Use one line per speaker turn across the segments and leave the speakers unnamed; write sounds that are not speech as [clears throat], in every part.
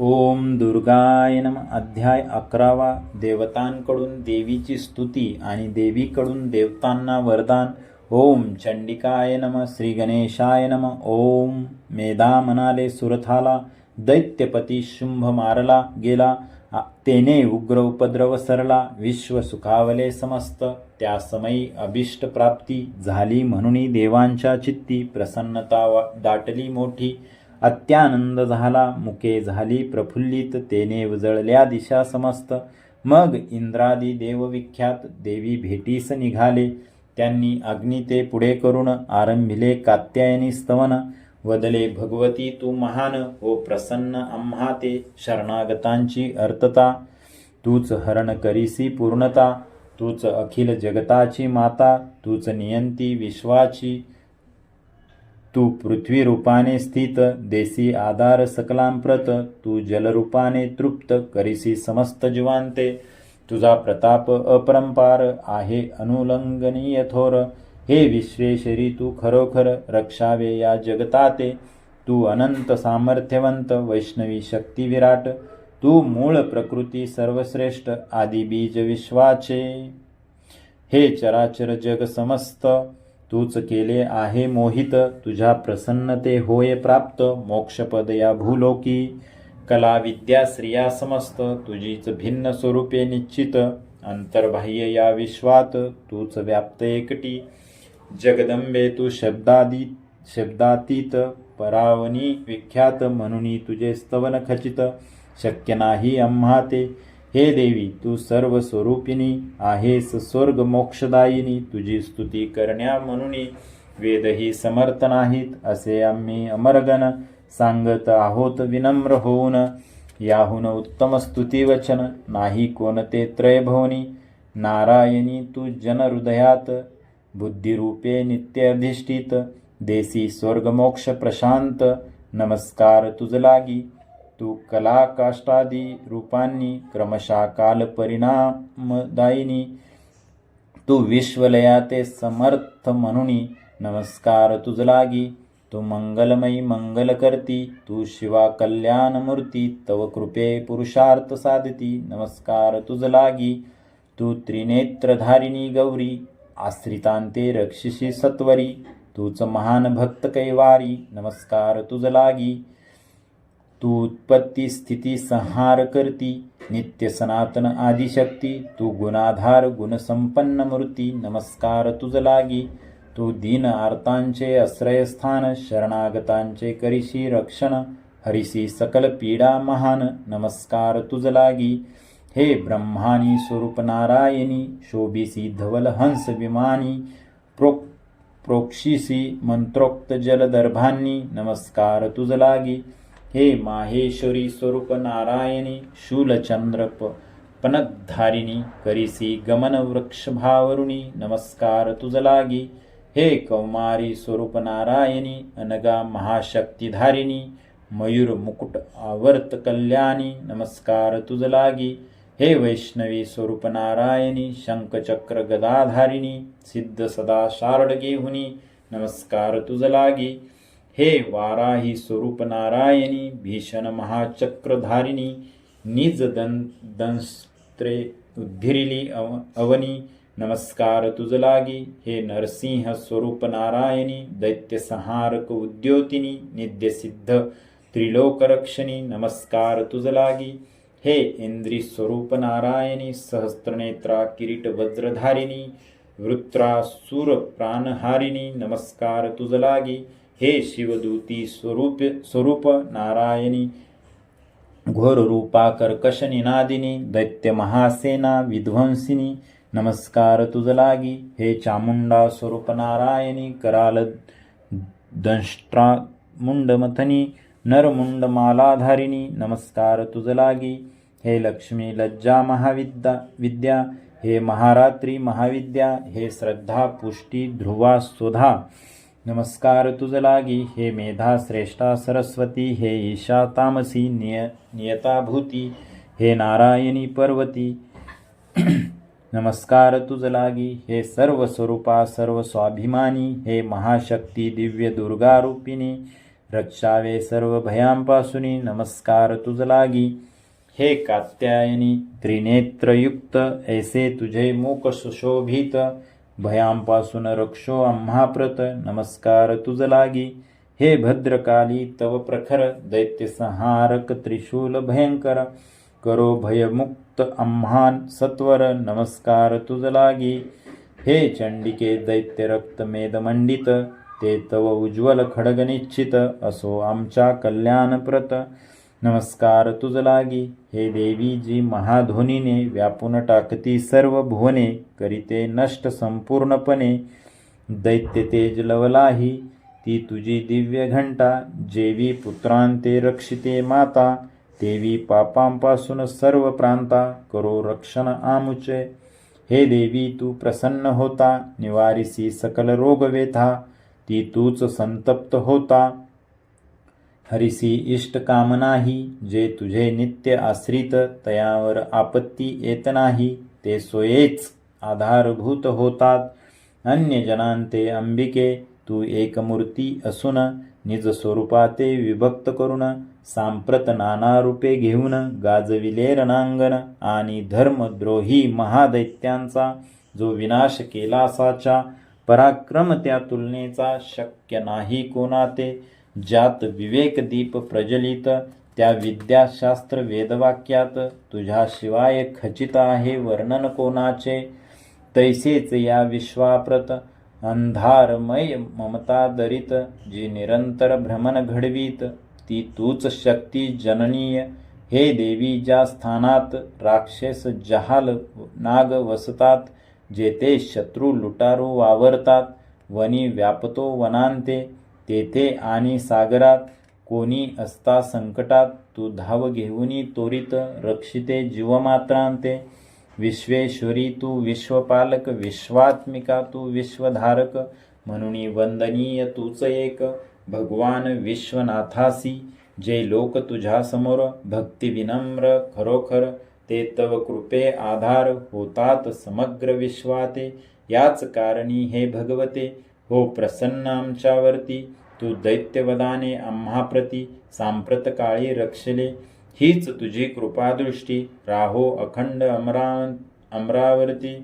ओम दुर्गाय नम. अध्याय अकरावा देवतांकडून देवीची स्तुती आणि देवीकडून देवतांना वरदान. ओम चंडिकाय नम. श्री गणेशाय नम. ओम मेधा म्हणाले सुरथाला. दैत्यपती शुंभ मारला गेला. तेने उग्र उपद्रव सरला. विश्व सुखावले समस्त. त्या समयी अभिष्ट प्राप्ती झाली म्हणून देवांच्या चित्ती प्रसन्नता वा- दाटली मोठी. अत्यानंद झाला मुके झाली प्रफुल्लित तेने उजळल्या दिशा समस्त. मग इंद्रादी देवविख्यात देवी भेटीस निघाले. त्यांनी अग्नी ते पुढे करून आरंभिले कात्यायनी स्तवन. वदले भगवती तू महान. हो प्रसन्न आम्हा ते शरणागतांची अर्थता. तूच हरण करीसी पूर्णता. तूच अखिल जगताची माता. तूच नियंती विश्वाची. तू पृथ्वी रूपाने स्थित देसी आधार सकलांप्रत तू जलरूपाने तृप्त करिसी समस्त जीवांते. तुझा प्रताप अपरंपार आहे अनुलंघनीय थोर. हे विश्वेश्वरी तू खरोखर रक्षावे या जगताते. तू अनंत सामर्थ्यवंत वैष्णवी शक्ती विराट. तू मूळ प्रकृती सर्वश्रेष्ठ आदि बीज विश्वाचे. हे चराचर जग समस्त तूच केले आहे मोहित तुझ्या प्रसन्नते होय प्राप्त मोक्षपद या भूलोकी. कला विद्या स्त्रिया समस्त तुझीच भिन्न स्वरूपे निश्चित. अंतर्बाह्य या विश्वात तूच व्याप्त एकटी. जगदंबे तू शब्दादी शब्दातीत परावनी विख्यात म्हणून तुझे स्तवन खचित. शक्य नाही आम्हा ते हे देवी तू सर्व स्वरूपिणी आहेस स्वर्ग मोक्षदायिनी तुझी स्तुती करण्या म्हणून वेदही समर्थ नाहीत असे आम्ही अमरगण सांगत आहोत विनम्र होऊन. याहून उत्तम स्तुती वचन नाही कोणते त्रयभवनी. नारायणी तू जनहृदयात बुद्धिरूपे नित्य अधिष्ठित देसी स्वर्गमोक्ष प्रशांत नमस्कार तुझ लागी. तू कला काष्टादी रूपांनी क्रमशः काल परिणामदायिनी. तू विश्वलयाते समर्थ म्हणून नमस्कार तुझलागी. तू मंगलमयी मंगल करती तू शिवा कल्याणमूर्ती तव कृपे पुरुषार्थ साधती नमस्कार तुझ लागी तू त्रिनेत्रधारिणी गौरी आश्रितांते रक्षिषी सत्वरी. तूच महान भक्त कैवारी नमस्कार तुझलागी. तू उत्पत्ती स्थिती संहार करती नित्य सनातन आदिशक्ती तू गुणाधार गुणसंपन्न मूर्ती नमस्कार तुझ लागी तू दीन आर्तांचे आश्रयस्थान शरणागतांचे करिशी रक्षण हरिसी सकल पीडा महान नमस्कार तुझ लागी. हे ब्रह्मानी स्वरूप नारायणी शोभिसी धवल हंस विमानी प्रो प्रोक्षिसी मंत्रोक्त जलदर्भांनी नमस्कार तुझ लागी. हे माहेश्वरी स्वरूप नारायणी शूलचंद्र प करिसी गमन वृक्षभावरुणी नमस्कार तुझलागी हे कौमारी स्वरूप नारायणी अनगा महाशक्तिधारिणी मयूर मुकुट आवर्त कल्याणी नमस्कार तुझलागी हे वैष्णवी स्वरूप नारायणी शंखचक्र गदाधारिणी सिद्ध सदा शारडगेहुनी नमस्कार तुझलागी लागी हे वाराही स्वरूप नारायणी भीषण महाचक्रधारिणी निज दं दंस्त्रे उद्धिरिली अव अवनी नमस्कार तुजलागी हे नरसिंह स्वरूप नारायणी दैत्यसंहारक उद्योतिनी नित्यसिद्ध त्रिलोकरक्षणी नमस्कार तुजलागी हे इंद्री स्वरूप नारायणी सहस्त्रनेत्रा किरीट वज्रधारिणी वृत्रासुर प्राणहारिणी नमस्कार तुजलागी लागी हे शिवदूती स्वरूप स्वरूप नारायणी घोर कर्कश निनादिनी दैत्य महासेना विध्वंसिनी नमस्कार तुझलागी हे चामुंडा स्वरूप नारायणी कराल दंष्ट्रा मुंडमथनी नरमुंड मालाधारिणी नमस्कार तुझलागी हे लक्ष्मी लज्जा महाविद्या विद्या हे महारात्री महाविद्या हे श्रद्धा पुष्टी ध्रुवा सुधा नमस्कार तुझ लागी हे मेधा श्रेष्ठा सरस्वती हे ईशा तामसी निय नियताभूती हे नारायणी पर्वती. [clears throat] नमस्कार तुझ लागी हे सर्व स्वरूपा सर्व स्वाभिमानी हे महाशक्ती दिव्य दुर्गा रूपिणी रक्षावे सर्व भयांपासुनी नमस्कार तुझ लागी. हे कात्यायनी त्रिनेत्रयुक्त ऐसे तुझे मुख सुशोभित भयांपासून रक्षो आम्हाप्रत नमस्कार तुझ लागी. हे भद्रकाली तव प्रखर दैत्य संहारक त्रिशूल भयंकर. करो भयमुक्त आम्हान सत्वर नमस्कार तुझ लागी. हे चंडिके दैत्य रक्त ते तव उज्ज्वल खडग निश्चित असो आमच्या कल्याणप्रत नमस्कार तुझ लागी हे देवी जी महाध्वनीने व्यापून टाकती सर्व भुवने करीते नष्ट संपूर्णपणे. दैत्य तेज लवलाही ती तुझी दिव्य घंटा. जेवी पुत्रांते रक्षिते माता देवी पापांपासून सर्व प्रांता. करो रक्षण आमुचे. हे देवी तू प्रसन्न होता निवारिसी सकल रोग ती तूच संतप्त होता. हरिसी इष्ट काम नाही जे तुझे नित्य आश्रित तयावर आपत्ती येत नाही ते सोयेच आधारभूत होतात. अन्य जनांते अंबिके तू एकमूर्ती असून निज स्वरूपाते विभक्त करून सांप्रत नाना रूपे घेऊन गाजविले रणांगण आणि धर्मद्रोही महादैत्यांचा जो विनाश केलासाचा पराक्रम त्या तुलनेचा शक्य नाही कोणाते. ज्यात विवेकदीप प्रज्वलित त्या विद्याशास्त्र वेदवाक्यात तुझ्याशिवाय खचित आहे वर्णन कोणाचे? तैसेच या विश्वाप्रत अंधारमय ममता दरित जी निरंतर भ्रमण घडवीत ती तूच शक्ती जननीय. हे देवी ज्या स्थानात राक्षस जहाल नाग वसतात जेथे शत्रू लुटारू वावरतात वनी व्यापतो वनांते. तेथे आणि सागरात कोणी असता संकटात तू धाव घेऊनी त्वरित रक्षिते जीवमात्रांते. विश्वेश्वरी तू विश्वपालक विश्वात्मिका तू विश्वधारक म्हणून वंदनीय तूच एक. भगवान विश्वनाथासी जे लोक तुझ्यासमोर भक्ती विनम्र खरोखर ते तव कृपे आधार होतात समग्र विश्वाते. याच कारणी हे भगवते हो प्रसन्न आमच्यावरती तू दैत्यवदाने आम्हाप्रती सांप्रत काळी रक्षले. हीच तुझी कृपादृष्टी राहो अखंड अमरा अमरावती.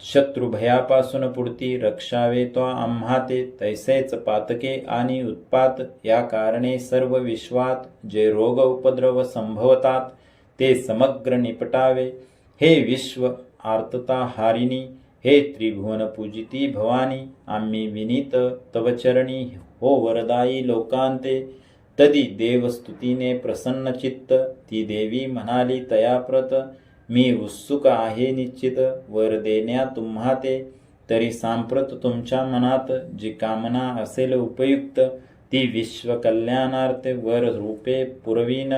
शत्रुभयापासून पुढती रक्षावे तो आम्हा ते तैसेच पातके आणि उत्पात. या कारणे सर्व विश्वात जे रोग उपद्रव संभवतात ते समग्र निपटावे. हे विश्व आर्तता हारिणी हे त्रिभुवन पूजिती भवानी आम्ही विनीत तव चरणी हो वरदायी लोकांते. तदी देवस्तुतीने प्रसन्न चित्त ती देवी म्हणाली तयाप्रत मी उत्सुक आहे निश्चित वर देण्या तुम्हा ते तरी सांप्रत तुमच्या मनात जी कामना असेल उपयुक्त ती विश्व कल्याणार्थ वर रूपे पुरवीन.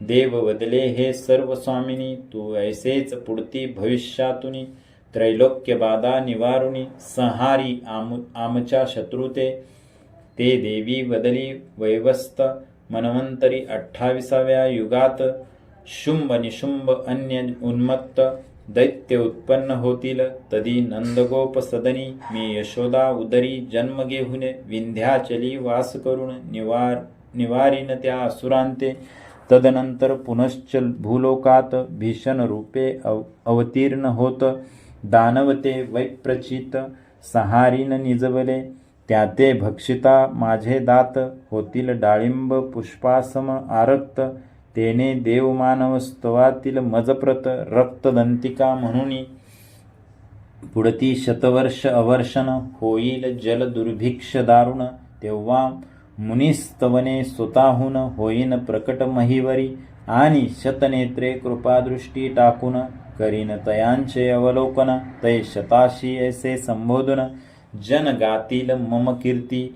देव बदले हे सर्व स्वामिनी तू ऐसेच पुढती भविष्यातुनी. त्रैलोक्यबाधा निवारुणी संहारी आम आमच्या शत्रुते ते देवी वदली वैवस्त मनवंतरी अठ्ठावीसाव्या युगात शुंभ निशुंभ अन्य उन्मत्त दैत्य उत्पन्न होतील तदी नंदगोप सदनी मी यशोदा उदरी जन्म घेऊन विंध्याचली वास करून निवार निवारीन त्या असुरांते तदनंतर पुनश्च भूलोकात भीषण रूपे अव अवतीर्ण होत दानवते वैप्रचित सहारीन निजवले त्याते भक्षिता माझे दात होतील डाळिंब पुष्पासम आरक्त तेने देवमानवस्तवातील मजप्रत रक्तदंतिका म्हणून पुढती शतवर्ष अवर्षण होईल जल दुर्भिक्ष दारुण तेव्हा मुनिस्तवने स्वतःहून होईन प्रकट महिवरी आणि शतनेत्रे कृपादृष्टी टाकून करीन तयांचे अवलोकन तै शताशी ऐसे संबोधन जन गातील मम कीर्ती.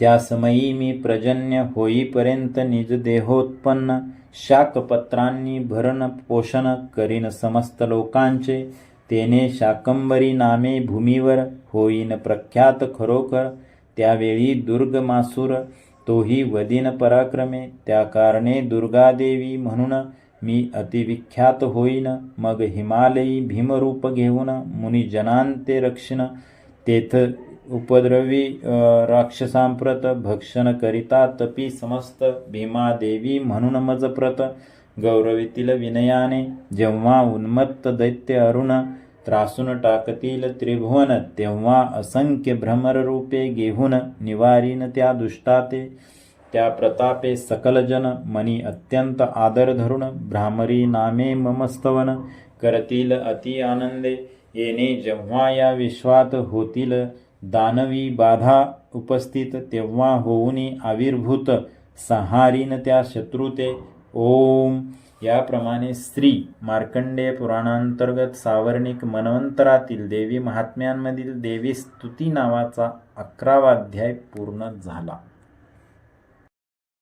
त्या समयी मी प्रजन्य होईपर्यंत निज देहोत्पन्न शाकपत्रांनी भरण पोषण करीन समस्त लोकांचे. तेने शाकंबरी नामे भूमीवर होईन प्रख्यात खरोखर. त्यावेळी दुर्गमासूर तोही वदीन पराक्रमे. त्या कारणे दुर्गादेवी म्हणून मी अतिविख्यात होईन मग हिमालयी भीमरूप घेऊन मुनिजनांते रक्षण तेथ उपद्रवी राक्षसांप्रत भक्षण करिता तपी समस्त भीमादेवी म्हणून मजप्रत गौरवीतील विनयाने जेव्हा उन्मत्त दैत्य अरुण त्रासून टाकतील त्रिभुवन तेव्हा असंख्य भ्रमररूपे घेऊन निवारीन त्या दुष्टाते त्या प्रतापे सकलजन मनी अत्यंत आदर धरुण भ्रामरी नामे ममस्तवन करतील अति आनंदे येणे जेव्हा या विश्वात होतील दानवी बाधा उपस्थित तेव्हा होऊनी आविर्भूत संहारीन त्या शत्रुते ओम. याप्रमाणे स्त्री मार्कंडेय पुराणांतर्गत सावर्णिक मनवंतरातील देवी महात्म्यांमधील देवी स्तुती नावाचा अकरावा अध्याय पूर्ण झाला.